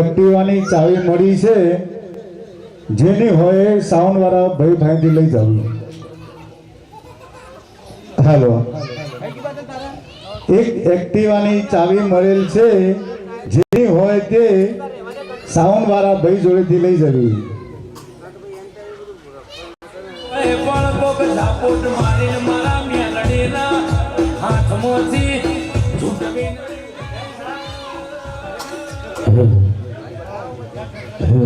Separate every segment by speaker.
Speaker 1: એક્ટિવાની ચાવી મળી છે, જેની હોય સાઉન્ડવાળા ભાઈ ભાઈથી લઈ જવું હાલો. એક એક્ટિવાની ચાવી મળેલ છે, જેની હોય તે સાઉન્ડવાળા ભાઈ જોડેથી લઈ જવી.
Speaker 2: તમે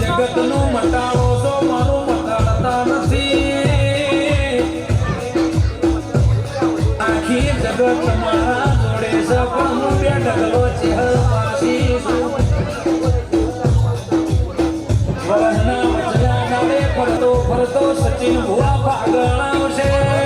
Speaker 2: જગતનું મટાડો છો મારું નથી આખી જગત જોડે સપનું ફરતો સચિન ભૂવા આવશે.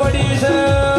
Speaker 2: પડી છે.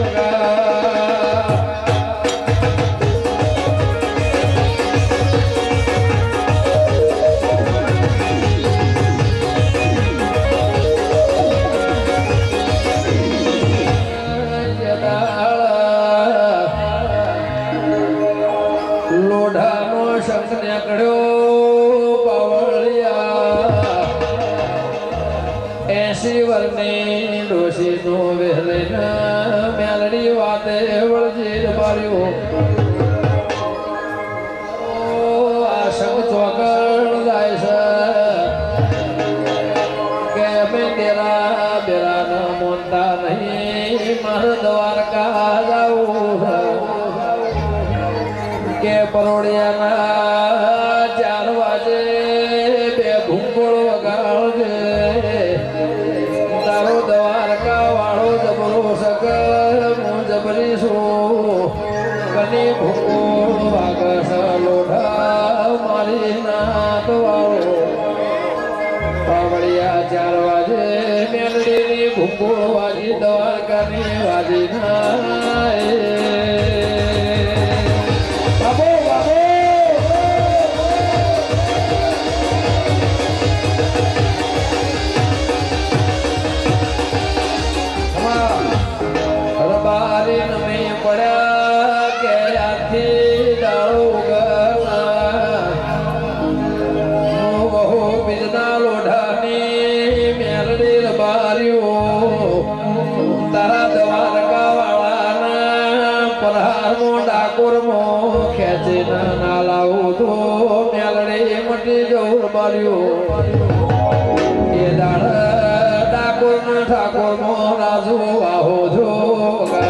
Speaker 2: Yoga. বড় ડાકોર મો ખેંચે ના લાવું તો
Speaker 3: મેલડે મટી જવું માર્યું એ દાડ ડાકોર ઠાકોર
Speaker 4: મો
Speaker 3: રાજુ આવો જો.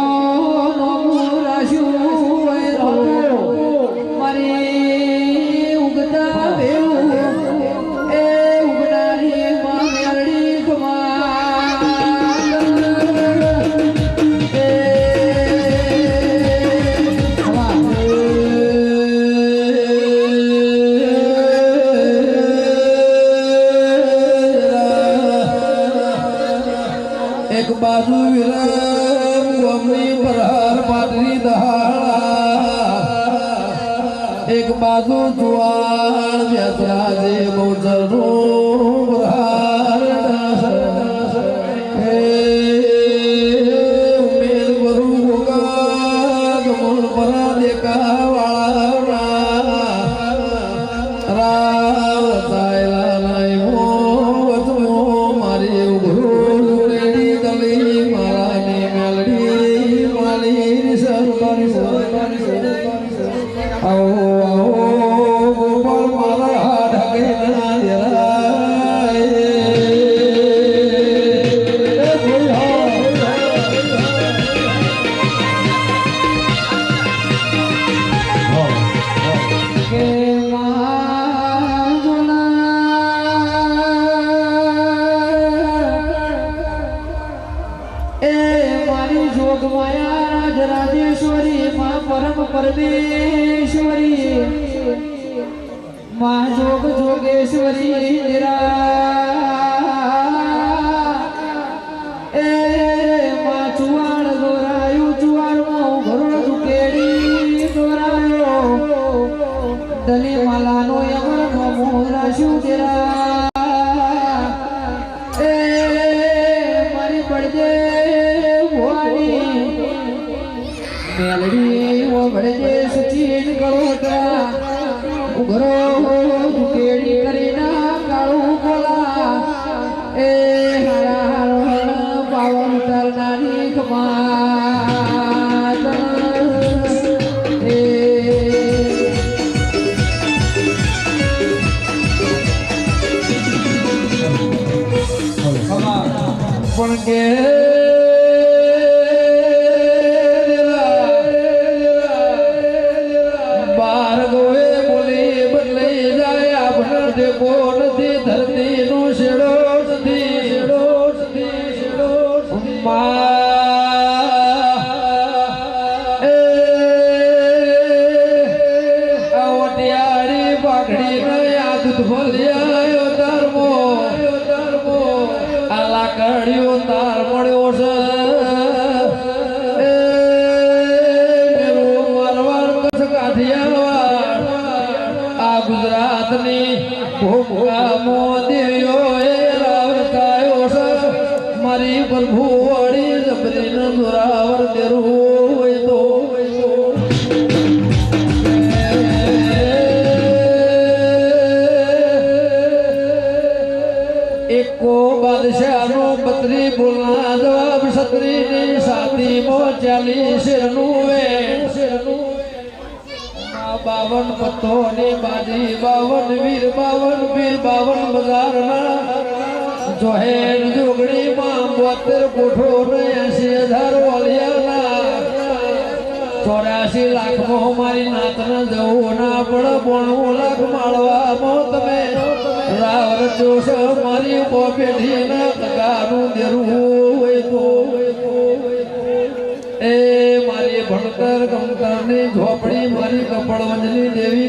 Speaker 3: ¡Oh, ભક્તો ને બાજી બાવન, વીર બાવન વીર બાવન બજારના. જોહેર જોગડી માં બોતેર કોઠો એસી હજાર વાલિયાના. ચોરાસી લાખ મો મારી નાતના જવું ના પણ બોણું લાખ માળવા મો તમે રાવર જોશ, મારી
Speaker 4: પો પેઢી ના
Speaker 3: તગારું દેરું बड़वंजली देवी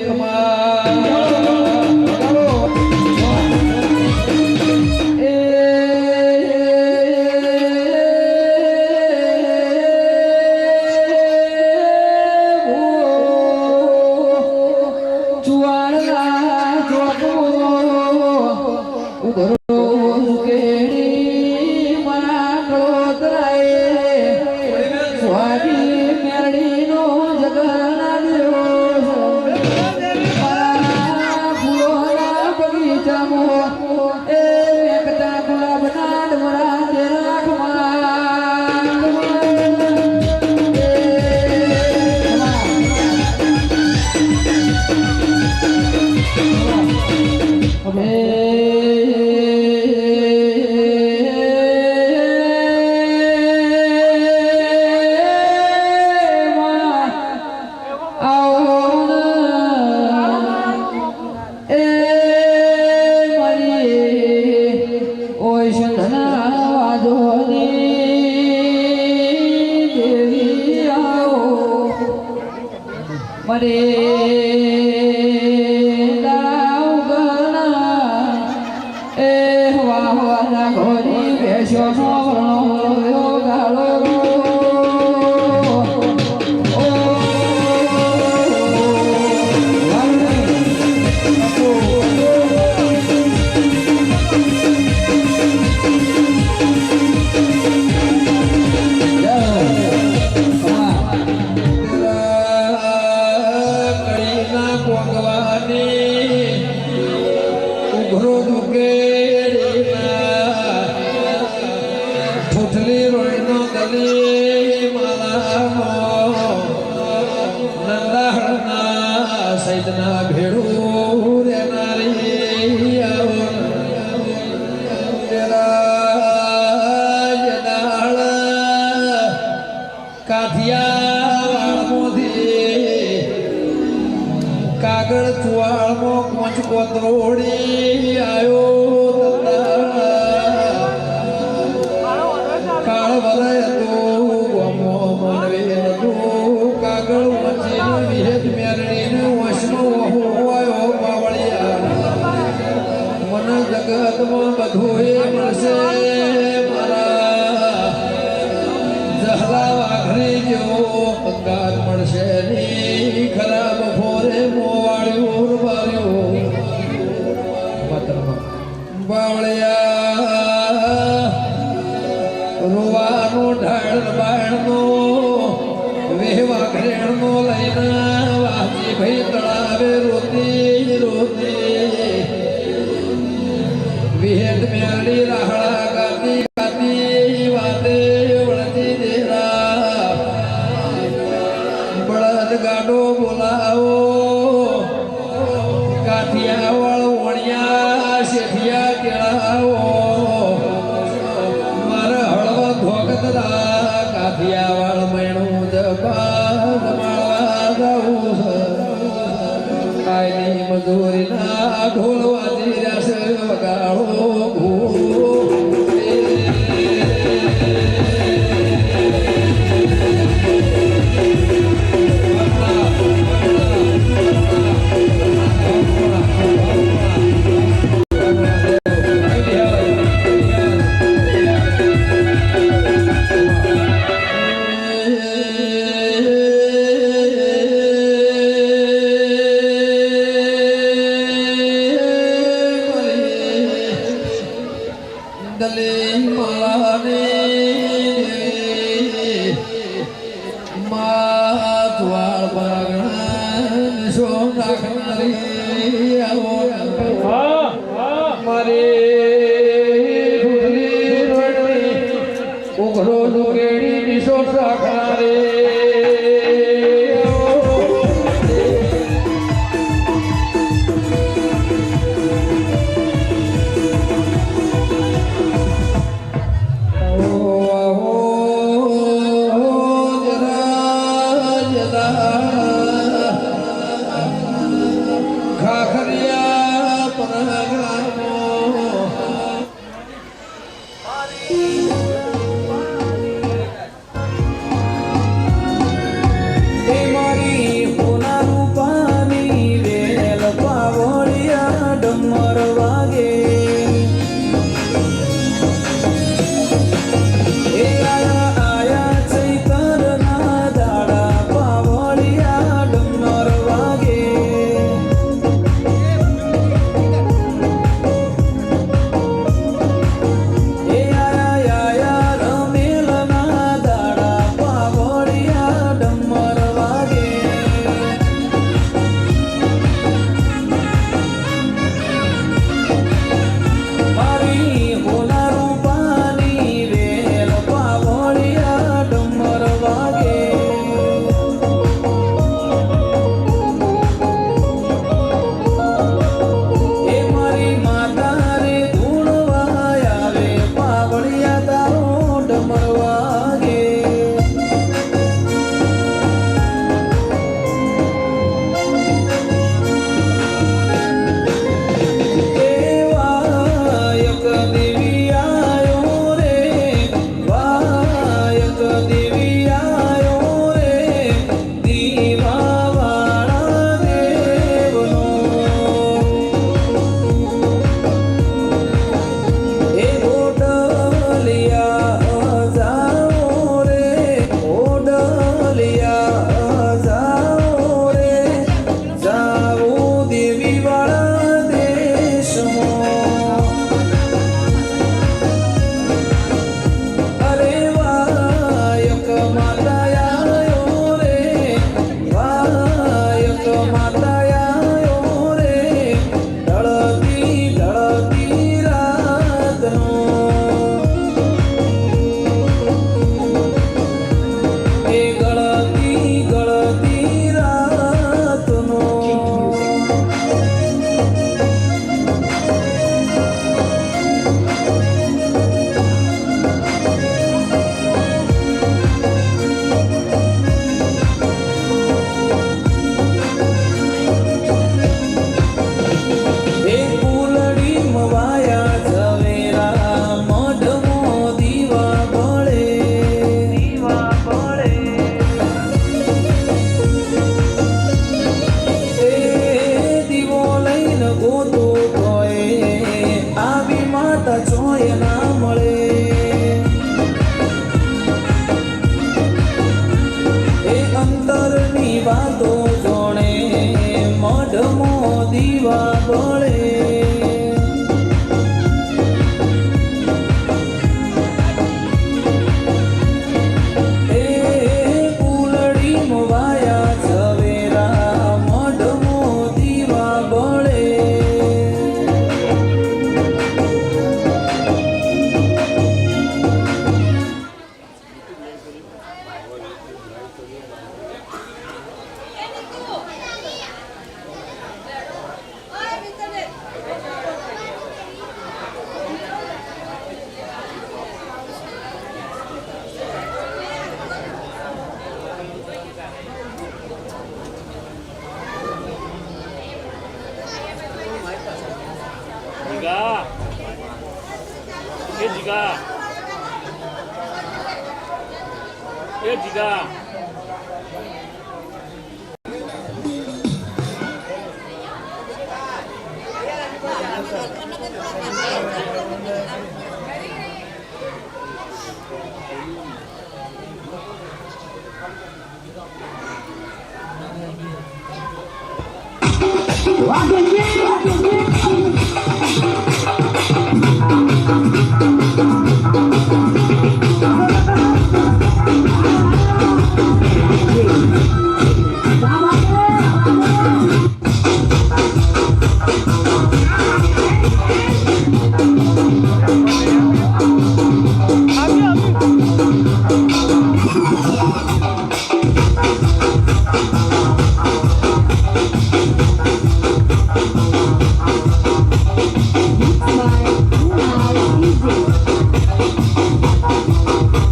Speaker 3: হয়ে મારી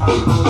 Speaker 3: તમે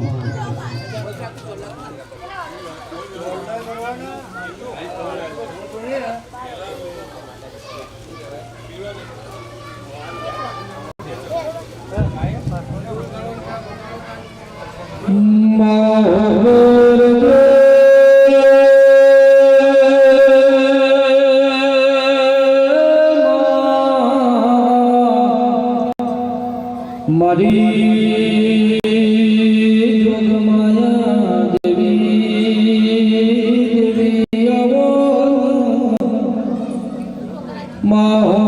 Speaker 3: Oh.